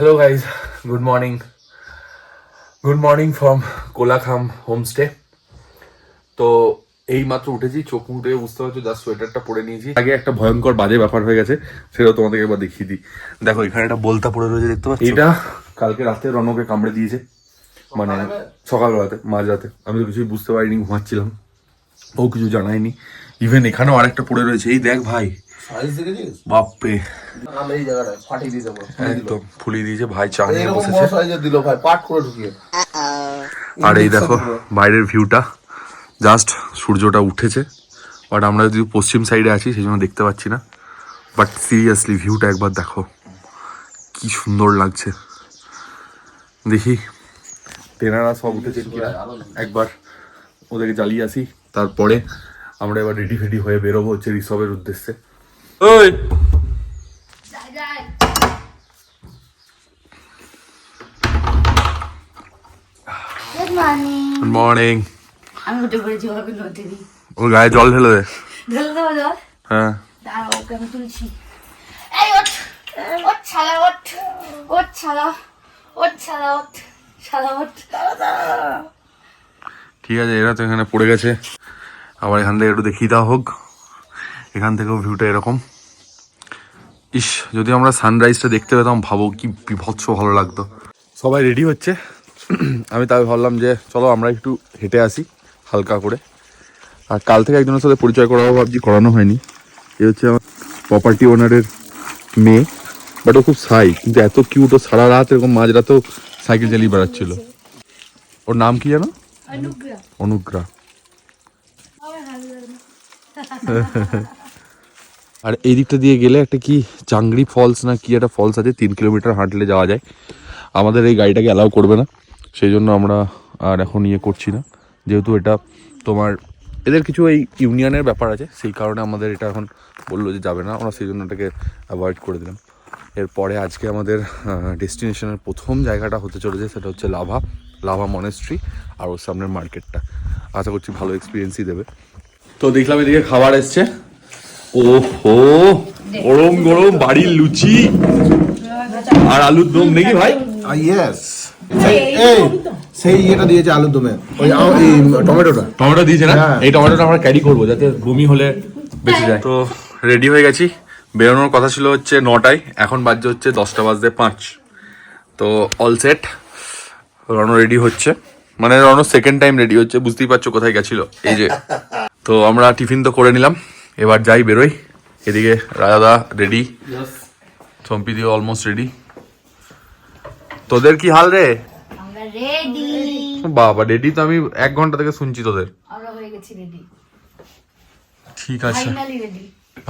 Hello guys good morning good morning from Kolakham homestay তো এই মাত্র উঠেছি চোখ মুখ থেকে বুঝতে পারছ জাস্ট সোয়েটারটা পরে নিয়েছি। আগে একটা ভয়ঙ্কর বাজে ব্যাপার হয়ে গেছে সেটা তোমাদেরকে এবার দেখিয়ে দিই। দেখো এখানে একটা বলতা পড়ে রয়েছে দেখতে পাচ্ছ? এটা কালকে রাতে রনকে কামড়ে দিয়েছে। মানে সকালবেলাতে মাঝরাতে আমি তো কিছুই বুঝতে পারিনি ঘুমাচ্ছিলাম। ও কিছু জানায়নি। ইভেন এখানেও আরেকটা পড়ে রয়েছে। এই দেখ ভাই বাপরে। আমি এই জায়গাটায় ফাটিয়ে দিয়ে যাব একদম ফুলিয়ে দিয়েছে ভাই চা নিয়ে বসেছে। দিল ভাই পাট করে ঢুকিয়ে। আর এই দেখো বাইরের ভিউটা জাস্ট সূর্যটা উঠেছে। বাট আমরা যদি পশ্চিম সাইডে আছি সেই জন্য দেখতে পাচ্ছি না। বাট সিরিয়াসলি ভিউটা একবার দেখো। কি সুন্দর লাগছে। দেখি তেনারা সব উঠেছে একবার ওদেরকে জ্বালিয়ে আসি। তারপরে আমরা এবার রেডি ফেডি হয়ে বেরোবো হচ্ছে রিসবের উদ্দেশ্যে। ওই। গুড মর্নিং আমি উঠে পড়েছি ওকে নদী ওর গায়ে জল ঢেলে দে। ঢেলে দেবো জল? হ্যাঁ। দাঁড়াও ওকে আমি তুলছি। এই ওঠ ওঠ ছাড়া ওঠ। ওঠ ছাড়া ওঠ ছাড়া ওঠ। ছাড়া ওঠ। ঠিক আছে এরা তো এখানে পড়ে গেছে। আবার এখান থেকে একটু দেখিয়ে দেওয়া হোক। এখান থেকেও ভিউটা এরকম। ইস যদি আমরা সানরাইজটা দেখতে পেতাম ভাবো কি বিভৎস ভালো লাগতো। সবাই রেডি হচ্ছে। আমি তাই ভাবলাম যে চলো আমরা একটু হেঁটে আসি হালকা করে। আর কাল থেকে একজনের সাথে পরিচয় করাবো ভাবছি করানো হয়নি। এ হচ্ছে আমার প্রপার্টি ওনারের মেয়ে। বাট ও খুব সাই কিন্তু এত কিউট ও সারা রাত এরকম মাঝরাতেও সাইকেল চালিয়ে বেড়াচ্ছিল। ওর নাম কি জানো অনুগ্রা না। আর এই দিকটা দিয়ে গেলে একটা কি চাংড়ি ফলস না কি একটা ফলস আছে, তিন কিলোমিটার হাঁটলে যাওয়া যায়। আমাদের এই গাড়িটাকে অ্যালাউ করবে না, সেই জন্য আমরা আর এখন ইয়ে করছি না। যেহেতু এটা তোমার, এদের কিছু এই ইউনিয়নের ব্যাপার আছে, সেই কারণে আমাদের এটা এখন বলল যে যাবে না, আমরা সেই জন্য এটাকে অ্যাভয়েড করে দিলাম। এরপরে আজকে আমাদের ডেস্টিনেশনের প্রথম জায়গাটা হতে চলেছে, সেটা হচ্ছে লাভা লাভা মনেস্ট্রি আর ওর সামনের মার্কেটটা আশা করছি ভালো এক্সপিরিয়েন্সই দেবে। তো দেখলাম এদিকে খাবার এসছে। ওহো গরম গরম বাড়ির লুচি। আর আলুর দম নাকি ভাই? ইয়েস এই সেই ইয়েটা দিয়েছে আলুর দমে। ওই টমেটোটা। টমেটো দিয়েছে না? হ্যাঁ। এই টমেটোটা আমরা ক্যারি করব যাতে বমি হলে বেঁচে যায়। তো রেডি হয়ে গেছি। বেরোনোর কথা ছিল হচ্ছে নটায় এখন বাজছে হচ্ছে দশটা বাজতে পাঁচ। তো অল সেট রনো রেডি হচ্ছে। মানে রনো সেকেন্ড টাইম রেডি হচ্ছে বুঝতেই পারছ কোথায় গেছিল। এই যে। তো আমরা টিফিন তো করে নিলাম। এবার যাই বেরোই। এদিকে রাজাদা রেডি চম্পি দিয়ে অলমোস্ট রেডি তোদের কি হাল রে? আমরা রেডি বাবা রেডি তো আমি এক ঘণ্টা থেকে শুনছি তোদের। আমরা হয়ে গেছি রেডি ঠিক আছে।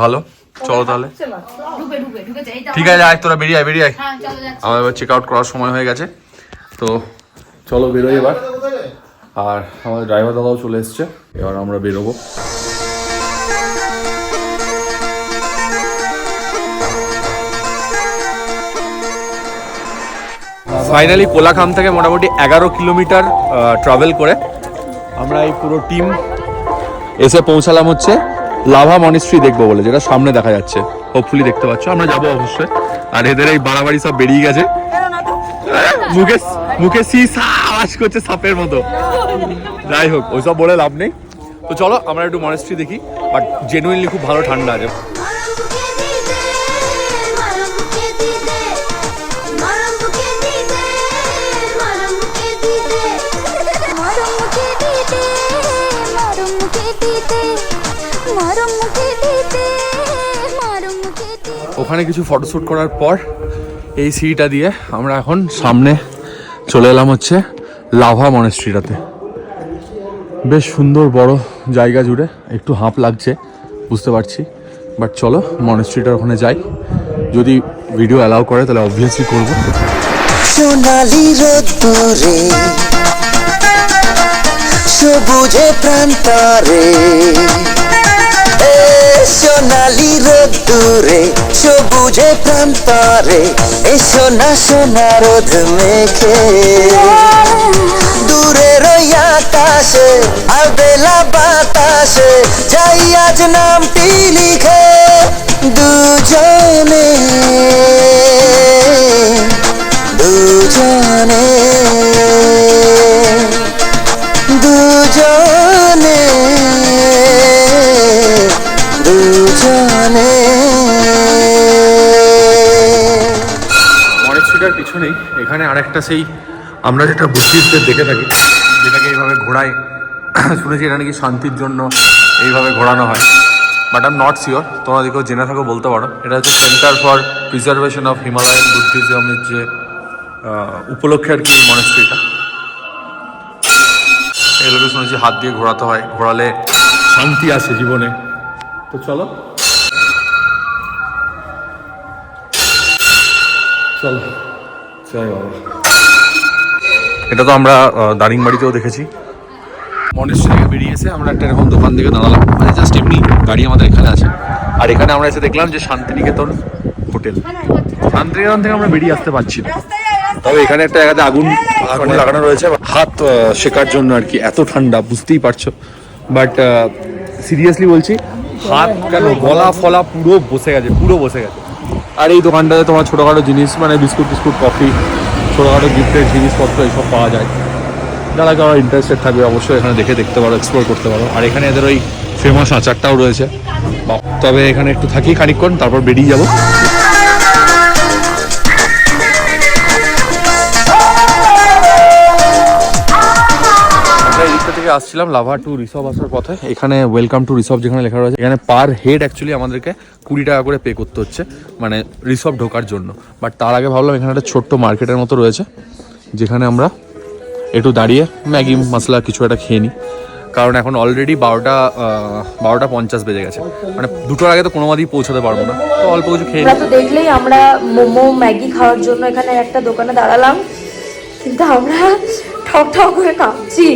ভালো? চলো তাহলে। ঠিক আছে আয় তোরা বেরিয়ে আয় বেরিয়ে আয়। হ্যাঁ আমার এবার চেক আউট করার সময় হয়ে গেছে। তো চলো বেরোই এবার। আর আমাদের ড্রাইভার দাদাও চলে এসছে। এবার আমরা বেরোবো। ফাইনালি কোলাখাম থেকে মোটামুটি এগারো কিলোমিটার ট্রাভেল করে আমরা এই পুরো টিম এসে পৌঁছালাম হচ্ছে লাভা মনিস্ট্রি দেখব বলে, যেটা সামনে দেখা যাচ্ছে। হোপফুলি দেখতে পাচ্ছ, আমরা যাব অবশ্যই। আর এদের এই বাড়াবাড়ি সব বেরিয়ে গেছে। মুখে মুখে সি করছে সাপের মতো। যাই হোক, ওইসব বলে লাভ নেই। তো চলো, আমরা একটু মনেস্ট্রি দেখি বাট জেনুইনলি খুব ভালো ঠান্ডা আছে। ওখানে কিছু ফটোশ্যুট করার পর এই সিঁড়িটা দিয়ে আমরা এখন সামনে চলে এলাম হচ্ছে লাভা মনেস্ট্রিটাতে বেশ সুন্দর বড় জায়গা জুড়ে একটু হাঁপ লাগছে বুঝতে পারছি। বাট চলো মনেস্ট্রিটার ওখানে যাই। যদি ভিডিও অ্যালাউ করে তাহলে অবভিয়াসলি করব। সোনালি রোদ্দুরে সবুজে প্রান্তরে সোনালি রোদ্দুরে, সবুজে প্রান্তরে এসো না সোনা রোদ মেখে। দূরে ওই আকাশে আর বেলা বাতাসে, যাই আজ নামটি লিখে দুজনে। আরেকটা সেই, আমরা যেটা বুদ্ধিস্টদের দেখে থাকি, যেটাকে এইভাবে ঘোরায় শুনেছি এটা নাকি শান্তির জন্য এইভাবে ঘোরানো হয়। বাট আম নট শিওর তোমরা দিকেও জেনে থাকো, বলতে পারো। এটা হচ্ছে centre for preservation of Himalayan বুদ্ধিজমের যে উপলক্ষে আর কি এই মনেস্ট্রিটা এগুলোকে শুনেছি হাত দিয়ে ঘোরাতে হয়, ঘোরালে শান্তি আসে জীবনে। তো চলো। চলো। জয় বাবা। এটা তো আমরা দারিংবাড়িতেও দেখেছি। মনেশ্রী থেকে বেরিয়ে এসে আমরা একটা এরকম দোকান থেকে দাঁড়ালাম। মানে জাস্ট এমনি গাড়ি আমাদের এখানে আছে। আর এখানে আমরা এসে দেখলাম যে শান্তিনিকেতন হোটেল। শান্তিনিকেতন থেকে আমরা বেরিয়ে আসতে পারছি না। তবে এখানে একটা জায়গাতে আগুন আগুন লাগানো রয়েছে। হাত শেখার জন্য আর কি এত ঠান্ডা বুঝতেই পারছ। বাট সিরিয়াসলি বলছি হাত কেন গলা ফলা পুরো বসে গেছে পুরো বসে গেছে। আর এই দোকানটাতে তোমার ছোটোখাটো জিনিস মানে বিস্কুট টিস্কুট, কফি, ছোটোখাটো গিফটের জিনিসপত্র এইসব পাওয়া যায়। যারা কারও ইন্টারেস্টেড থাকবে অবশ্যই এখানে দেখে দেখতে পারো এক্সপ্লোর করতে পারো। আর এখানে এদের ওই ফেমাস আচারটাও রয়েছে। তবে এখানে একটু থাকি খানিক্ষণ তারপর বেরিয়ে যাব। আসছিলাম লাভা টু রিসর্ভ আসার পথে। এখানে ওয়েলকাম টু রিসর্ভ যেখানে লেখা রয়েছে। এখানে পার হেড অ্যাকচুয়ালি আমাদেরকে কুড়ি টাকা করে পে করতে হচ্ছে মানে রিসর্ভ ঢোকার জন্য। বাট তার আগে ভাবলাম এখানে একটা ছোট্ট মার্কেটের মতো রয়েছে যেখানে আমরা একটু দাঁড়িয়ে ম্যাগি মশলা কিছু একটা খেয়ে নিই। কারণ এখন অলরেডি বারোটা বারোটা পঞ্চাশ বেজে গেছে। মানে দুটোর আগে তো কোনোভাবেই পৌঁছাতে পারব না। তো অল্প কিছু খেয়ে নিই। তো দেখলেই আমরা মোমো ম্যাগি খাওয়ার জন্য এখানে একটা দোকানে দাঁড়ালাম। কিন্তু আমরা ঠক ঠক করে কাঁপছি।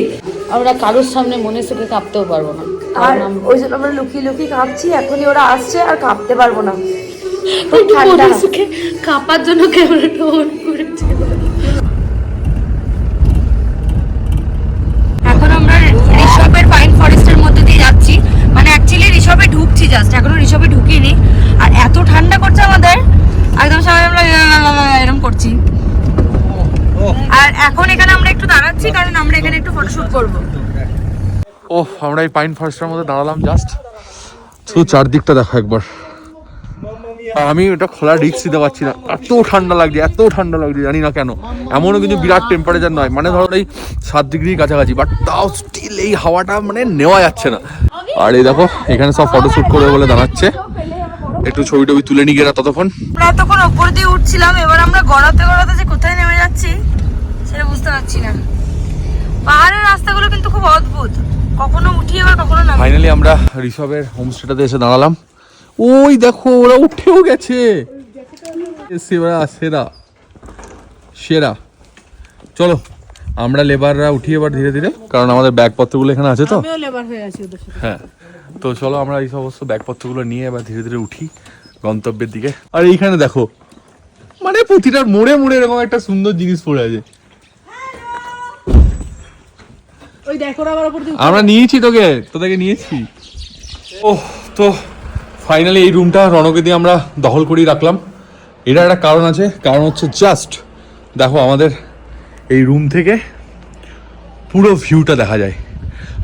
আমরা কারোর সামনে মনে সুখে কাঁপতেও পারব না। আর ওই জন্য আমরা লুকিয়ে লুকিয়ে কাঁপছি এখনই ওরা আসছে আর কাঁপতে পারব না। সুখে কাঁপার জন্য ক্যামেরাটা অন করেছে এখন আমরা ঋষভের পাইন ফরেস্টের মধ্যে দিয়ে যাচ্ছি। মানে অ্যাকচুয়ালি ঋষভে ঢুকছি জাস্ট এখনও ঋষভে ঢুকিনি। আর এত ঠান্ডা করছে আমাদের একদম সবাই আমরা এরকম করছি। আর এখন এখানে দাঁড়াচ্ছি কারণ আমরা এখানে একটু ফটোশুট করব। ও আমরা এই পাইন ফরেস্টের মধ্যে দাঁড়ালাম জাস্ট শুধু চারদিকটা দেখো একবার। আর আমি এটা খোলা রিক্স দিতে পারছি না। এত ঠান্ডা লাগছে এত ঠান্ডা লাগছে জানি না কেন। এমনও কিন্তু বিরাট টেম্পারেচার নয়। মানে ধরো এই সাত ডিগ্রির কাছাকাছি বাট তাও স্টিল এই হাওয়াটা মানে নেওয়া যাচ্ছে না। আর এই দেখো এখানে সব ফটোশুট করে বলে দাঁড়াচ্ছে। একটু ছবি টবি তুলে নিয়ে গেরা ততক্ষণ। আমরা এতক্ষণ ওপর দিয়ে উঠছিলাম এবার আমরা গড়াতে গড়াতে যে কোথায় নেমে যাচ্ছি সেটা বুঝতে পারছি না। পাহাড়ের রাস্তাগুলো কিন্তু খুব অদ্ভুত। কখনো উঠি আবার কখনো নামি ফাইনালি আমরা ঋষভের হোমস্টেটাতে এসে দাঁড়ালাম। ওই দেখো ওরা উঠেও গেছে। সেরা সেরা সেরা। চলো আমরা লেবাররা উঠি এবার ধীরে ধীরে কারণ আমাদের ব্যাগপত্রগুলো এখানে আছে তো। হ্যাঁ তো চলো আমরা এই সমস্ত ব্যাগপত্রগুলো নিয়ে এবার ধীরে ধীরে উঠি গন্তব্যের দিকে। আর এইখানে দেখো মানে প্রতিটার মোড়ে মোড়ে এরকম একটা সুন্দর জিনিস পড়ে আছে। আমরা নিয়েছি তোকে তোদেরকে নিয়েছি। ও তো ফাইনালি এই রুমটা রনকে দিয়ে আমরা দখল করেই রাখলাম। এটা একটা কারণ আছে কারণ হচ্ছে জাস্ট দেখো আমাদের এই রুম থেকে পুরো ভিউটা দেখা যায়।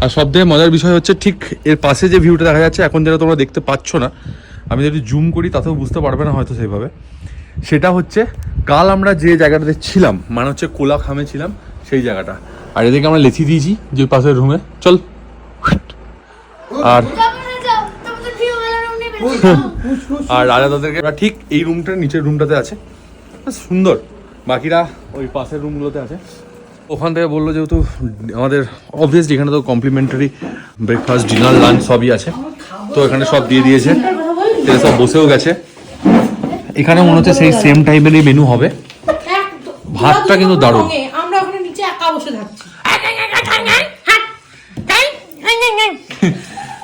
আর সব থেকে মজার বিষয় হচ্ছে ঠিক এর পাশে যে ভিউটা দেখা যাচ্ছে এখন যেটা তোমরা দেখতে পাচ্ছ না আমি যদি জুম করি তাতেও বুঝতে পারবে না হয়তো সেইভাবে। সেটা হচ্ছে কাল আমরা যে জায়গাটাতে ছিলাম মানে হচ্ছে কোলাখামে ছিলাম সেই জায়গাটা। আর এদিকে আমরা লেথি দিয়েছি যে পাশের রুমে চল। আর আর রাজা তাদেরকে ঠিক এই রুমটার নিচের রুমটাতে আছে। সুন্দর। বাকিরা ওই পাশের রুমগুলোতে আছে। ওখান থেকে বলল যেহেতু আমাদের অবভিয়াসলি এখানে তো কমপ্লিমেন্টারি ব্রেকফাস্ট ডিনার লাঞ্চ সবই আছে। তো এখানে সব দিয়ে দিয়েছে। সব বসেও গেছে। এখানে মনে হচ্ছে সেই সেম টাইপেরই মেনু হবে। ভাতটা কিন্তু দারুণ। আমরা ওখানে নিচে একা বসে থাকছি।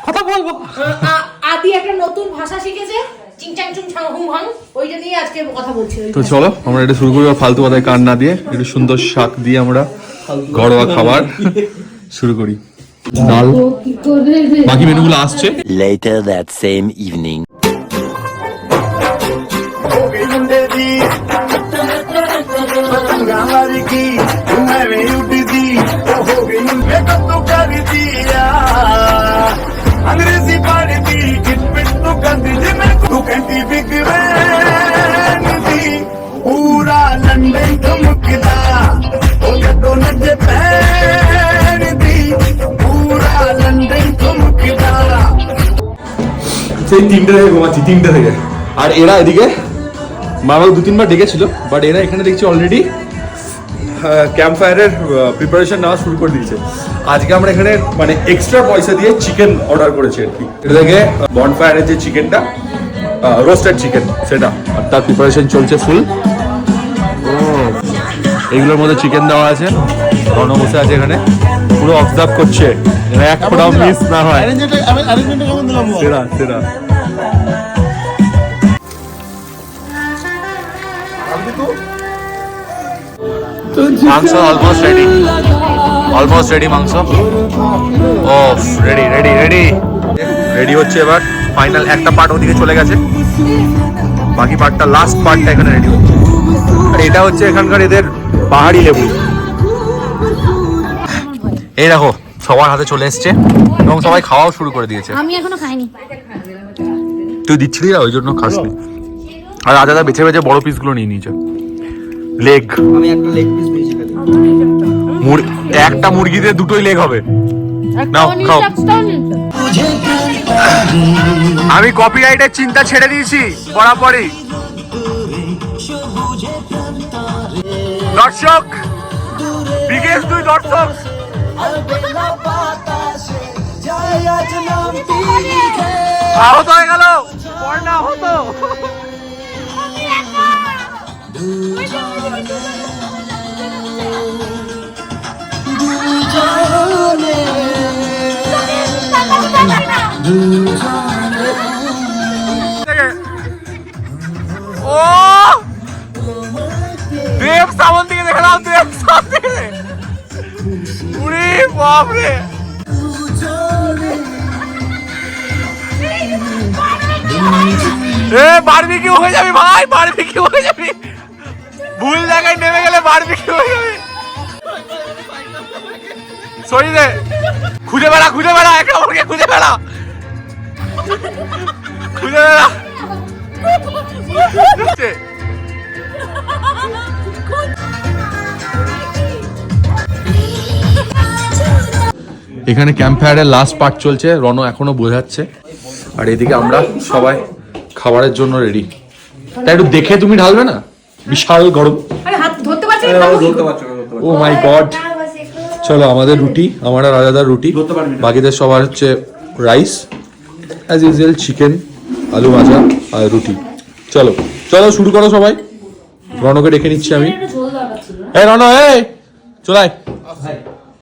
কথা বলবো আ- আ- আদি একটা নতুন ভাষা শিখেছে চিংচাং চুং ছাং হুম হাং ওইটা নিয়ে আজকে কথা বলছি ওই তো চলো আমরা এটা শুরু করি আর ফালতু কথায় কান না দিয়ে একটু সুন্দর শাক দিয়ে আমরা ঘরোয়া খাবার শুরু করি ডাল বাকি মেনুগুলো আসছে Later that same evening. अंग्रेजी ಗಂಟಿ ಬಿಗ್ವೇನಿದಿ ಊರ ಲಂಡನ್ ಧಮಕಿದ সেই তিনটে থেকে ঘুমাচ্ছি তিনটে থেকে আর এরা এদিকে মামা দু তিনবার ডেকেছিল বাট এরা এখানে দেখছি অলরেডি ক্যাম্প ফায়ারের প্রিপারেশন নেওয়া শুরু করে দিয়েছে। আজকে আমরা এখানে মানে এক্সট্রা পয়সা দিয়ে চিকেন অর্ডার করেছি আর কি। এটা থেকে বনফায়ারের যে চিকেনটা রোস্টেড চিকেন সেটা। আর তার প্রিপারেশন চলছে ফুল এগুলোর মধ্যে চিকেন দেওয়া আছে। রণ বসে আছে এখানে। পুরো অবজার্ভ করছে। এক ফোটাও মিস না হয়। সেরা সেরা। মাংস অলমোস্ট রেডি অলমোস্ট রেডি মাংস। ও রেডি রেডি রেডি রেডি হচ্ছে এবার। ফাইনাল একটা পার্ট ওদিকে চলে গেছে। বাকি পার্টটা লাস্ট পার্টটা এখানে রেডি হচ্ছে। আর এটা হচ্ছে এখানকার এদের পাহাড়ি লেবু। এই দেখো সবার হাতে চলে এসছে এবং সবাই খাওয়াও শুরু করে দিয়েছে। আমি এখনও খাইনি। তুই দিচ্ছিলি না? ওই জন্য খাসনি। আর রাজাদা বেছে বেছে বড় পিসগুলো নিয়ে নিয়েছে। লেগ আমি একটা লেগ পিস একটা মুরগিতে দুটোই লেগ হবে। নাও খাও। আমি কপিরাইটের চিন্তা ছেড়ে দিয়েছি বরাবরই। দর্শক বিগেস্ট দুই দর্শক। আহত হয়ে গেল আহত। দেব সামন থেকে দেখে নাও, দেব উড়ি, বাপরে। এ, বারবিকিউ হয়ে যাবি ভাই, বারবিকিউ হয়ে যাবি। ভুল জায়গায় নেমে গেলে বারবিকিউ হয়ে যাবি। সরি রে। খুঁজে বেড়া খুঁজে বেড়া, এক নম্বরকে খুঁজে বেড়া। এখানে ক্যাম্প ফায়ারের লাস্ট পার্ট চলছে রণ এখনও বোঝাচ্ছে। আর এদিকে আমরা সবাই খাবারের জন্য রেডি তাই একটু দেখে তুমি ঢালবে না? বিশাল গরম। আরে হাত ধরতে পারছি না খাব কি? ও মাই গড চলো আমাদের রুটি আমার আর রাজাদার রুটি। বাকিদের সবার হচ্ছে রাইস অ্যাজ ইউজুয়াল চিকেন আলু ভাজা আর রুটি। চলো চলো শুরু করো সবাই। রণকে ডেকে নিচ্ছি আমি। এই রণ এই চলাই